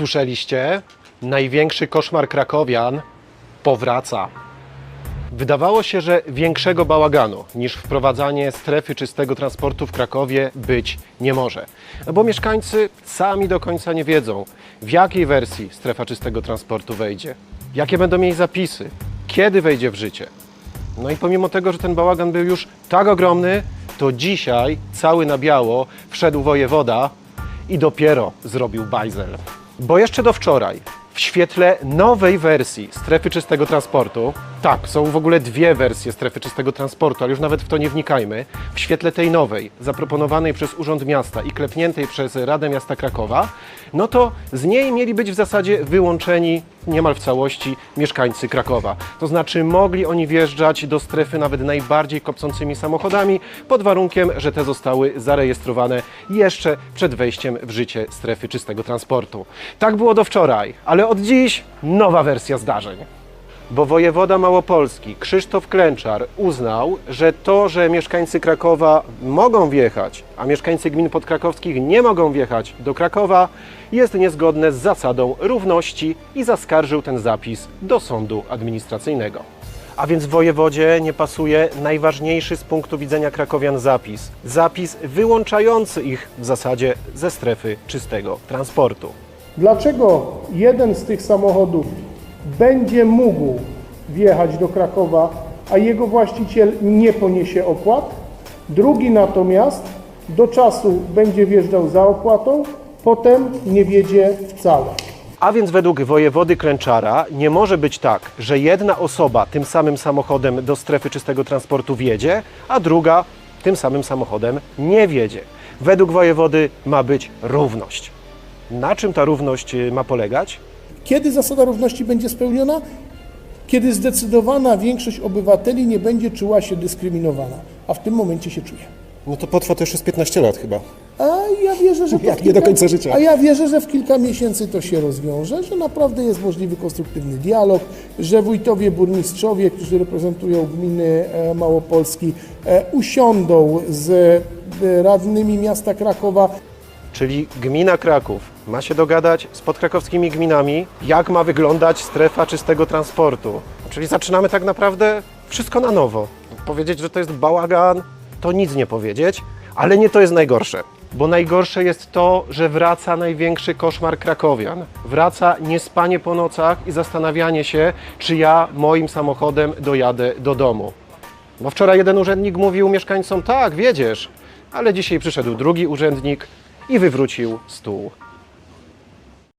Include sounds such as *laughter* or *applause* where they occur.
Słyszeliście? Największy koszmar krakowian powraca. Wydawało się, że większego bałaganu niż wprowadzanie strefy czystego transportu w Krakowie być nie może. Bo mieszkańcy sami do końca nie wiedzą, w jakiej wersji strefa czystego transportu wejdzie, jakie będą jej zapisy, kiedy wejdzie w życie. No i pomimo tego, że ten bałagan był już tak ogromny, to dzisiaj cały na biało wszedł wojewoda i dopiero zrobił bajzel. Bo jeszcze do wczoraj, w świetle nowej wersji strefy czystego transportu, tak, są w ogóle dwie wersje strefy czystego transportu, ale już nawet w to nie wnikajmy, w świetle tej nowej, zaproponowanej przez Urząd Miasta i klepniętej przez Radę Miasta Krakowa, no to z niej mieli być w zasadzie wyłączeni niemal w całości mieszkańcy Krakowa. To znaczy mogli oni wjeżdżać do strefy nawet najbardziej kopcącymi samochodami, pod warunkiem, że te zostały zarejestrowane jeszcze przed wejściem w życie strefy czystego transportu. Tak było do wczoraj, ale od dziś nowa wersja zdarzeń. Bo wojewoda małopolski Krzysztof Klęczar uznał, że to, że mieszkańcy Krakowa mogą wjechać, a mieszkańcy gmin podkrakowskich nie mogą wjechać do Krakowa, jest niezgodne z zasadą równości i zaskarżył ten zapis do sądu administracyjnego. A więc wojewodzie nie pasuje najważniejszy z punktu widzenia krakowian zapis. Zapis wyłączający ich w zasadzie ze strefy czystego transportu. Dlaczego jeden z tych samochodów będzie mógł wjechać do Krakowa, a jego właściciel nie poniesie opłat? Drugi natomiast do czasu będzie wjeżdżał za opłatą, potem nie wiedzie wcale. A więc według wojewody Klęczara nie może być tak, że jedna osoba tym samym samochodem do strefy czystego transportu wjedzie, a druga tym samym samochodem nie wjedzie. Według wojewody ma być równość. Na czym ta równość y, ma polegać? Kiedy zasada równości będzie spełniona? Kiedy zdecydowana większość obywateli nie będzie czuła się dyskryminowana, a w tym momencie się czuje. No to potrwa to jeszcze z 15 lat chyba. A ja wierzę, że *laughs* Jak nie do końca życia. A ja wierzę, że w kilka miesięcy to się rozwiąże, że naprawdę jest możliwy konstruktywny dialog, że wójtowie, burmistrzowie, którzy reprezentują gminy e, Małopolski, e, usiądą z e, radnymi miasta Krakowa Czyli gmina Kraków ma się dogadać z podkrakowskimi gminami, jak ma wyglądać strefa czystego transportu. Czyli zaczynamy tak naprawdę wszystko na nowo. Powiedzieć, że to jest bałagan, to nic nie powiedzieć, ale nie to jest najgorsze. Bo najgorsze jest to, że wraca największy koszmar krakowian. Wraca niespanie po nocach i zastanawianie się, czy ja moim samochodem dojadę do domu. Bo wczoraj jeden urzędnik mówił mieszkańcom, tak, wiedziesz, ale dzisiaj przyszedł drugi urzędnik i wywrócił stół